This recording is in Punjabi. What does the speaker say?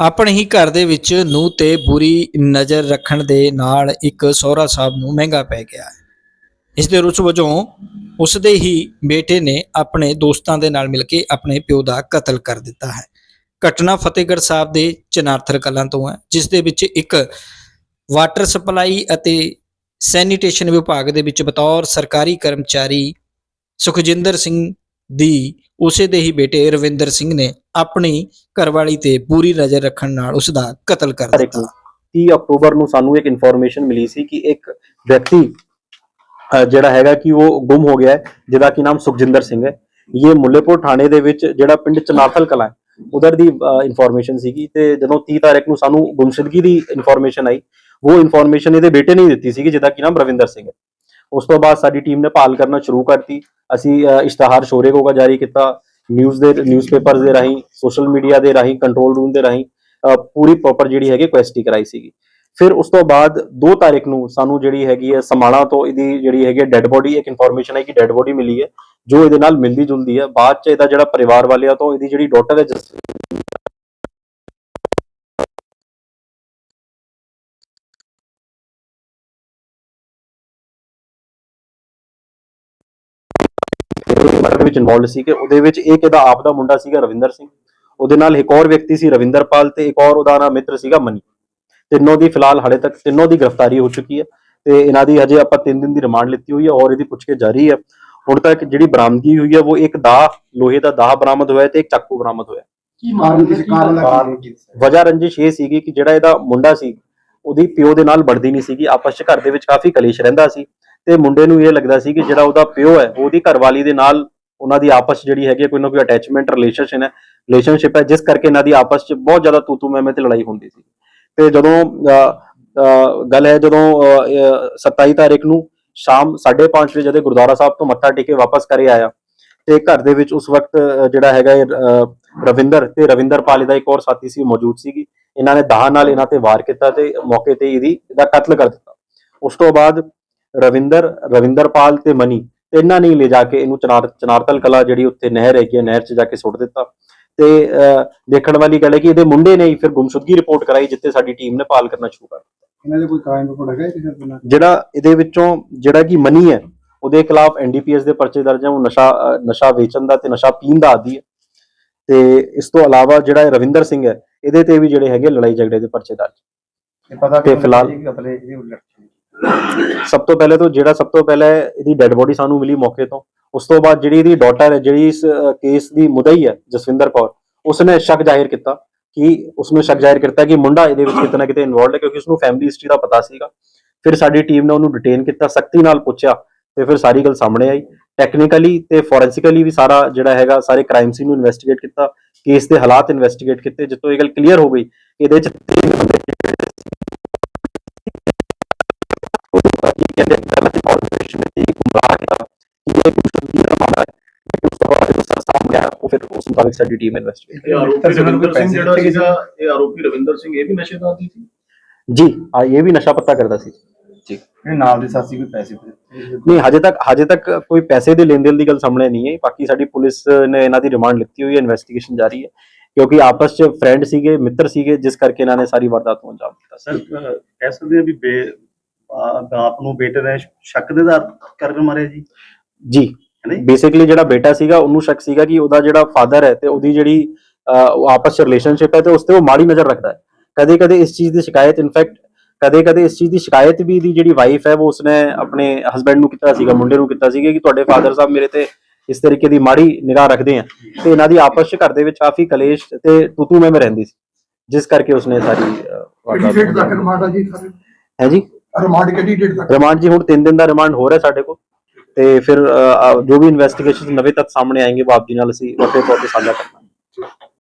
ਆਪਣੇ ਹੀ ਘਰ ਦੇ ਵਿੱਚ ਨੂੰ ਤੇ ਬੁਰੀ ਨਜ਼ਰ ਰੱਖਣ ਦੇ ਨਾਲ ਇੱਕ ਸਹੁਰਾ ਸਾਹਿਬ ਨੂੰ ਮਹਿੰਗਾ ਪੈ ਗਿਆ ਹੈ। ਇਸ ਦੇ ਰੁੱਸ ਵਜੋਂ ਉਸ ਦੇ ਹੀ ਬੇਟੇ ਨੇ ਆਪਣੇ ਦੋਸਤਾਂ ਦੇ ਨਾਲ ਮਿਲ ਕੇ ਆਪਣੇ ਪਿਓ ਦਾ ਕਤਲ ਕਰ ਦਿੱਤਾ ਹੈ। ਘਟਨਾ ਫਤਿਹਗੜ੍ਹ ਸਾਹਿਬ ਦੇ ਚਨਾਰਥਰ ਕਲਾਂ ਤੋਂ ਹੈ, ਜਿਸ ਦੇ ਵਿੱਚ ਇੱਕ ਵਾਟਰ ਸਪਲਾਈ ਅਤੇ ਸੈਨੀਟੇਸ਼ਨ ਵਿਭਾਗ ਦੇ ਵਿੱਚ ਬਤੌਰ ਸਰਕਾਰੀ ਕਰਮਚਾਰੀ ਸੁਖਜਿੰਦਰ ਸਿੰਘ ਦੀ ਉਸੇ ਦੇ ਹੀ ਬੇਟੇ ਰਵਿੰਦਰ ਸਿੰਘ ਨੇ ਆਪਣੀ ਘਰਵਾਲੀ ਤੇ ਪੂਰੀ ਨਜ਼ਰ ਰੱਖਣ ਨਾਲ ਉਸ ਦਾ ਕਤਲ ਕਰ ਦਿੱਤਾ। ਨੂੰ 30 ਅਕਤੂਬਰ ਨੂੰ ਸਾਨੂੰ ਇੱਕ ਇਨਫੋਰਮੇਸ਼ਨ ਮਿਲੀ ਸੀ ਕਿ ਇੱਕ ਵਿਅਕਤੀ ਜਿਹੜਾ ਹੈਗਾ ਕਿ ਉਹ ਗੁੰਮ ਹੋ ਗਿਆ ਹੈ ਜਿਹਦਾ ਕਿ ਨਾਮ ਸੁਖਜਿੰਦਰ ਸਿੰਘ ਹੈ। ਇਹ ਮੁੱਲੇਪੁਰ ਥਾਣੇ ਦੇ ਵਿੱਚ ਜਿਹੜਾ ਪਿੰਡ ਚਨਾਰਥਲ ਕਲਾਂ ਉਧਰ ਦੀ ਇਨਫੋਰਮੇਸ਼ਨ ਸੀਗੀ ਤੇ ਜਦੋਂ 30 ਤਾਰੀਖ ਨੂੰ ਸਾਨੂੰ ਗੁੰਮਸ਼ੁਦਗੀ ਦੀ ਇਨਫੋਰਮੇਸ਼ਨ ਆਈ ਉਹ ਇਨਫੋਰਮੇਸ਼ਨ ਇਹਦੇ ਬੇਟੇ ਨੇ ਦਿੱਤੀ ਸੀਗੀ ਜਿਹਦਾ ਕਿ ਨਾਮ ਰਵਿੰਦਰ ਸਿੰਘ ਹੈ। ਉਸ ਤੋਂ ਬਾਅਦ ਸਾਡੀ ਟੀਮ ਨੇ ਭਾਲ ਕਰਨਾ ਸ਼ੁਰੂ ਕਰਤੀ। ਅਸੀਂ ਇਸ਼ਤਿਹਾਰ ਸ਼ੋਰੇ ਕੋ ਜਾਰੀ ਕੀਤਾ। ਨਿਊਜ਼ ਦੇ ਨਿਊਜ਼ਪੇਪਰਸ ਦੇ ਰਾਹੀਂ ਸੋਸ਼ਲ ਮੀਡੀਆ ਦੇ ਰਾਹੀਂ ਕੰਟਰੋਲ ਰੂਮ ਦੇ ਰਾਹੀਂ ਪੂਰੀ ਪ੍ਰੋਪਰ ਜਿਹੜੀ ਹੈਗੀ ਕੁਐਸਟੀ ਕਰਾਈ ਸੀਗੀ। ਫਿਰ ਉਸ ਤੋਂ ਬਾਅਦ 2 ਤਾਰੀਖ ਨੂੰ ਸਾਨੂੰ ਜਿਹੜੀ ਹੈਗੀ ਹੈ ਸਮਾਣਾ ਤੋਂ ਇਹਦੀ ਜਿਹੜੀ ਹੈਗੀ ਹੈ ਡੈੱਡ ਬੋਡੀ ਇੱਕ ਇਨਫੋਰਮੇਸ਼ਨ ਹੈ ਕਿ ਡੈੱਡ ਬੋਡੀ ਮਿਲੀ ਹੈ, ਜੋ ਇਹਦੇ ਨਾਲ ਮਿਲਦੀ ਜੁਲਦੀ ਹੈ। ਬਾਅਦ ਚ ਇਹਦਾ ਜਿਹੜਾ ਪਰਿਵਾਰ ਵਾਲਿਆਂ ਤੋਂ ਇਹਦੀ ਜਿਹੜੀ ਡਾਟਰ ਹੈ ਜਸ ਮਰਡਰ ਵਿੱਚ ਇਨਵੋਲਡ ਸੀ ਕਿ ਉਹਦੇ ਵਿੱਚ ਇੱਕ ਇਹਦਾ ਆਪ ਦਾ ਮੁੰਡਾ ਸੀਗਾ ਰਵਿੰਦਰ ਸਿੰਘ। ਉਹਦੇ ਨਾਲ ਇੱਕ ਹੋਰ ਵਿਅਕਤੀ ਸੀ ਰਵਿੰਦਰਪਾਲ ਤੇ ਇੱਕ ਹੋਰ ਉਹਦਾ ਨਾਮ ਮਿੱਤਰ ਸੀਗਾ ਮਨੀ। ਤਿੰਨੋਂ ਦੀ ਫਿਲਹਾਲ ਹਾਲੇ ਤੱਕ ਤਿੰਨੋਂ ਦੀ ਗ੍ਰਿਫਤਾਰੀ ਹੋ ਚੁੱਕੀ ਹੈ ਤੇ ਇਹਨਾਂ ਦੀ ਹਜੇ ਆਪਾਂ 3 ਦਿਨ ਦੀ ਰਿਮਾਂਡ ਲਿੱਤੀ ਹੋਈ ਹੈ ਔਰ ਇਹਦੀ ਪੁੱਛਗਿੱਛ ਜਾਰੀ ਹੈ। ਹੁਣ ਤੱਕ ਜਿਹੜੀ ਬਰਾਮਦਗੀ ਹੋਈ ਹੈ ਉਹ ਇੱਕ ਦਾਹ ਲੋਹੇ ਦਾ ਦਾਹ ਬਰਾਮਦ ਹੋਇਆ ਤੇ ਇੱਕ ਚਾਕੂ ਬਰਾਮਦ ਹੋਇਆ। ਕੀ ਮਾਰਨ ਦੀ ਕਾਰਨ ਵਜ੍ਹਾ ਰੰਜਿਸ਼ ਇਹ ਸੀਗੀ ਕਿ ਜਿਹੜਾ ਇਹਦਾ ਮੁੰਡਾ ਸੀ ਉਹਦੀ ਪਿਓ ਦੇ ਨਾਲ ਬਣਦੀ ਨਹੀਂ ਸੀਗੀ। ਆਪਸ ਚ ਘਰ ਦੇ ਵਿੱਚ ਕਾਫੀ ਕਲੇਸ਼ ਰਹਿੰਦਾ ਸੀ। ਤੇ ਮੁੰਡੇ ਨੂੰ ਇਹ ਲੱਗਦਾ ਸੀ ਕਿ ਜਿਹੜਾ ਉਹਦਾ ਪਿਓ ਹੈ ਉਹਦੀ ਘਰਵਾਲੀ ਦੇ ਨਾਲ ਉਹਨਾਂ ਦੀ ਆਪਸ ਜਿਹੜੀ ਹੈਗੀ ਹੈ, ਕੋਈ ਨਾ ਕੋਈ ਅਟੈਚਮੈਂਟ ਰਿਲੇਸ਼ਨਸ਼ਿਪ ਹੈ ਰਿਲੇਸ਼ਨਸ਼ਿਪ ਹੈ ਜਿਸ ਕਰਕੇ ਇਹਨਾਂ ਦੀ ਆਪਸ 'ਚ ਬਹੁਤ ਜ਼ਿਆਦਾ ਤੂ ਤੂ ਤੇ ਲੜਾਈ ਹੁੰਦੀ ਸੀ। ਤੇ ਜਦੋਂ ਗੱਲ ਹੈ ਜਦੋਂ 27 ਤਾਰੀਖ ਨੂੰ ਸ਼ਾਮ 5:30 ਵਜੇ ਜਦੋਂ ਗੁਰਦੁਆਰਾ ਸਾਹਿਬ ਤੋਂ ਮੱਥਾ ਟੇਕੇ ਵਾਪਸ ਕਰੇ ਆਇਆ ਤੇ ਘਰ ਦੇ ਵਿੱਚ ਉਸ ਵਕਤ ਜਿਹੜਾ ਹੈਗਾ ਰਵਿੰਦਰ ਤੇ ਰਵਿੰਦਰ ਤੇ ਦਾ ਇੱਕ ਹੋਰ ਸਾਥੀ ਸੀ ਮੌਜੂਦ ਸੀਗੀ। ਇਹਨਾਂ ਨੇ ਦਾਹ ਨਾਲ ਇਹਨਾਂ ਤੇ ਵਾਰ ਕੀਤਾ ਤੇ ਮੌਕੇ ਤੇ ਇਹਦੀ ਇਹਦਾ ਕਤਲ ਕਰ ਦਿੱਤਾ। ਉਸ ਤੋਂ ਬਾਅਦ ਰਵਿੰਦਰ ਰਵਿੰਦਰਪਾਲ ਤੇ ਮਨੀ। ਤੇ ਇਹਨਾਂ ਨੇ ਹੀ ਲੈ ਜਾ ਕੇ ਇਹਨੂੰ ਚਨਾਰ ਚਨਾਰਤਲ ਕਲਾ ਜਿਹੜੀ ਉੱਥੇ ਨਹਿਰ ਹੈਗੀ ਨਹਿਰ 'ਚ ਜਾ ਕੇ ਸੁੱਟ ਦਿੱਤਾ। ਤੇ ਦੇਖਣ ਵਾਲੀ ਗੱਲ ਹੈ ਕਿ ਇਹਦੇ ਮੁੰਡੇ ਨੇ ਹੀ ਫਿਰ ਗੁੰਮਸ਼ੁਦਗੀ ਰਿਪੋਰਟ ਕਰਾਈ ਜਿੱਥੇ ਸਾਡੀ ਟੀਮ ਨੇ ਭਾਲ ਕਰਨਾ ਸ਼ੁਰੂ ਕਰ ਦਿੱਤਾ। ਇਹਨਾਂ ਦੇ ਕੋਈ ਕ੍ਰਾਈਮ ਰਿਪੋਰਟ ਹੈਗਾ ਜਿਹੜਾ ਇਹਦੇ ਵਿੱਚੋਂ ਜਿਹੜਾ ਕਿ ਮਨੀ ਹੈ ਉਹਦੇ ਖਿਲਾਫ ਐਨਡੀਪੀਐਸ ਦੇ ਪਰਚੇ ਦਰਜ ਹੈ ਉਹ ਨਸ਼ਾ ਨਸ਼ਾ ਵੇਚਣ ਦਾ ਤੇ ਨਸ਼ਾ ਪੀਣ ਦਾ ਆਦੀ ਹੈ। ਤੇ ਇਸ ਤੋਂ ਇਲਾਵਾ ਜਿਹੜਾ ਰਵਿੰਦਰ ਸਿੰਘ ਹੈ ਇਹਦੇ ਤੇ ਵੀ ਜਿਹੜੇ ਹੈਗੇ ਲੜਾਈ ਝਗੜੇ ਦੇ ਪਰਚੇ ਦਰਜ। ਪਤਾ ਤੇ ਫਿਲਹਾਲ- ਸਭ ਤੋਂ ਪਹਿਲੇ ਤੋਂ ਜਿਹੜਾ ਸਭ ਤੋਂ ਪਹਿਲਾਂ ਇਹਦੀ ਡੈੱਡ ਬੋਡੀ ਸਾਨੂੰ ਮਿਲੀ ਮੌਕੇ ਤੋਂ, ਉਸ ਤੋਂ ਬਾਅਦ ਜਿਹੜੀ ਇਹਦੀ ਡਾਟਰ ਹੈ, ਜਿਹੜੀ ਇਸ ਕੇਸ ਦੀ ਮੁਦਈ ਹੈ, ਜਸਵਿੰਦਰ ਕੌਰ, ਉਸਨੇ ਸ਼ੱਕ ਜ਼ਾਹਿਰ ਕੀਤਾ ਕਿ ਉਸਨੇ ਸ਼ੱਕ ਜ਼ਾਹਿਰ ਕੀਤਾ ਕਿ ਮੁੰਡਾ ਇਹਦੇ ਵਿੱਚ ਕਿਤੇ ਨਾ ਕਿਤੇ ਇਨਵੋਲਡ ਹੈ, ਕਿਉਂਕਿ ਉਸਨੂੰ ਫੈਮਿਲੀ ਹਿਸਟਰੀ ਦਾ ਪਤਾ ਸੀਗਾ। ਫਿਰ ਸਾਡੀ ਟੀਮ ਨੇ ਉਹਨੂੰ ਡਿਟੇਨ ਕੀਤਾ, ਸਖਤੀ ਨਾਲ ਪੁੱਛਿਆ ਤੇ ਫਿਰ ਸਾਰੀ ਗੱਲ ਸਾਹਮਣੇ ਆਈ। ਟੈਕਨੀਕਲੀ ਤੇ ਫੋਰੈਂਸਿਕਲੀ ਵੀ ਸਾਰਾ ਜਿਹੜਾ ਹੈਗਾ, ਸਾਰੇ ਕ੍ਰਾਈਮ ਸੀਨ ਨੂੰ ਇਨਵੈਸਟੀਗੇਟ ਕੀਤਾ ਕੇਸ ਦੇ ਹਾਲਾਤ ਇਨਵੈਸਟੀਗੇਟ ਕੀਤੇ ਜਿੱਤੋਂ ਇਹ ਗੱਲ ਕਲੀਅਰ ਹੋ ਗਈ ਕਿ ਇਹਦੇ ਚ ਤਿੰਨ ਇਹ ਕੁਝ ਦੀ ਮਾਮਲਾ ਹੈ ਲੇਕਿਨ ਉਸ ਤੋਂ ਬਾਅਦ ਜਦੋਂ ਸਾਰਾ ਸਾਹਮਣੇ ਆਇਆ ਉਹ ਫਿਰ ਉਸ ਮੁਤਾਬਿਕ ਸਾਡੀ ਟੀਮ ਇਨਵੈਸਟੀਗੇਟ ਇਹ ਆਰੋਪੀ ਤਾਂ ਜਿਹਨਾਂ ਨੂੰ ਰਵਿੰਦਰ ਸਿੰਘ ਪੈਸੇ ਜਿਹੜਾ ਸੀਗਾ ਇਹ ਆਰੋਪੀ ਰਵਿੰਦਰ ਸਿੰਘ ਇਹ ਵੀ ਨਸ਼ੇ ਦਾ ਆਦੀ ਸੀ ਜੀ ਆ ਇਹ ਵੀ ਨਸ਼ਾ ਪੱਤਾ ਕਰਦਾ ਸੀ ਜੀ ਇਹ ਨਾਲ ਦੇ ਸਾਥੀ ਕੋਈ ਪੈਸੇ ਨਹੀਂ ਹਜੇ ਤੱਕ ਹਜੇ ਤੱਕ ਕੋਈ ਪੈਸੇ ਦੇ ਲੈਣ ਦੇਣ ਦੀ ਗੱਲ ਸਾਹਮਣੇ ਨਹੀਂ ਹੈ ਬਾਕੀ ਸਾਡੀ ਪੁਲਿਸ ਨੇ ਇਹਨਾਂ ਦੀ ਰਿਮਾਂਡ ਲਿੱਤੀ ਹੋਈ ਹੈ ਇਨਵੈਸਟੀਗੇਸ਼ਨ ਜਾਰੀ ਹੈ ਕਿਉਂਕਿ ਆਪਸ 'ਚ ਫਰੈਂਡ ਸੀਗੇ ਮਿੱਤਰ ਸੀਗੇ ਜਿਸ ਕਰਕੇ ਇਹਨਾਂ ਨੇ ਸਾਰੀ ਵਾਰਦਾਤ ਨੂੰ ਅੰਜਾਮ ਦਿੱਤਾ ਸਰ ਕਹਿ ਸਕਦੇ ਆ ਵੀ ਆਪ ਨੂੰ ਬੇਟੇ ਦਾ ਸ਼ੱਕ ਦੇ ਆਧਾਰ ਕਰਕੇ ਮਾਰਿਆ ਜੀ? ਜੀ? ਬੇਸਿਕਲੀ ਜਿਹੜਾ ਬੇਟਾ ਸੀਗਾ ਉਹਨੂੰ ਸ਼ੱਕ ਸੀਗਾ ਕਿ ਉਹਦਾ ਜਿਹੜਾ ਫਾਦਰ ਹੈ ਤੇ ਉਹਦੀ ਜਿਹੜੀ ਆਪਸ 'ਚ ਰਿਲੇਸ਼ਨਸ਼ਿਪ ਹੈ ਤੇ ਉਸ ਤੇ ਉਹ ਮਾੜੀ ਨਜ਼ਰ ਰੱਖਦਾ ਹੈ। ਕਦੇ ਕਦੇ ਇਸ ਚੀਜ਼ ਦੀ ਸ਼ਿਕਾਇਤ ਇਨਫੈਕਟ ਕਦੇ ਕਦੇ ਇਸ ਚੀਜ਼ ਦੀ ਸ਼ਿਕਾਇਤ ਵੀ ਦੀ ਜਿਹੜੀ ਵਾਈਫ ਹੈ ਉਹ ਉਸਨੇ ਆਪਣੇ ਹਸਬੰਡ ਨੂੰ ਕੀਤਾ ਸੀਗਾ ਮੁੰਡੇ ਨੂੰ ਕੀਤਾ ਸੀਗਾ ਕਿ ਤੁਹਾਡੇ ਫਾਦਰ ਸਾਹਿਬ ਮੇਰੇ ਤੇ ਇਸ ਤਰੀਕੇ ਦੀ ਮਾੜੀ ਨਿਗਾਹ ਰੱਖਦੇ ਆ। ਤੇ ਇਹਨਾਂ ਦੀ ਆਪਸ 'ਚ ਘਰ ਦੇ ਵਿੱਚ ਕਾਫੀ ਕਲੇਸ਼ ਤੇ ਤੂਤੂ ਮੈਂ ਰਹਿੰਦੀ ਸੀ। ਜਿਸ ਕਰਕੇ ਉਸਨੇ ਵਾਰਦਾਤ ਨੂੰ ਸਰ ਹੈ ਜੀ? ਰਿਮਾਂਡ ਕਿਹੜੀ ਡੇਟ ਤੱਕ? ਰਿਮਾਂਡ ਜੀ ਹੁਣ 3 ਦਿਨ ਦਾ ਰਿਮਾਂਡ ਹੋ ਰਿਹਾ ਸਾਡੇ ਕੋਲ। ਤੇ ਫਿਰ ਜੋ ਵੀ ਇਨਵੈਸਟੀਗੇਸ਼ਨ ਨਵੇਂ ਤੱਥ ਸਾਹਮਣੇ ਉਹ ਆਪ ਜੀ ਨਾਲ ਅਸੀਂ ਵੱਖਰੇ ਤੌਰ ਤੇ ਸਾਂਝਾ ਕਰਾਂਗੇ।